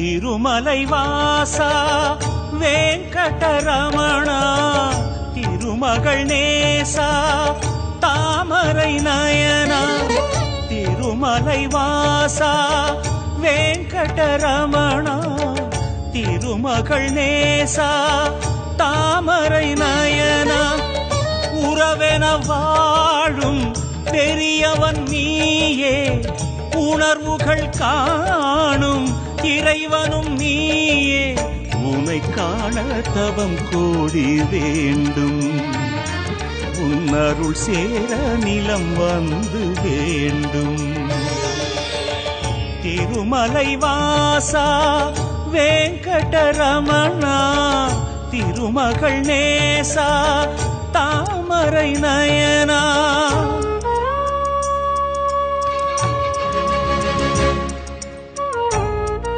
திருமலை வாசா வெங்கடரமணா திருமகள் நேசா தாமரை நயனா திருமலை வாசா வெங்கடரமணா திருமகள் நேசா தாமரை நயனா. உறவென வாழும் பெரியவன் நீயே உணர்வுகள் காணும் இறைவனும் நீயே. உனை காண தவம் கோடி வேண்டும். உன்னருள் சேர நிலம் வந்து வேண்டும். திருமலை வாசா வேங்கடரமணா திருமகள் நேசா தாமரை நயனா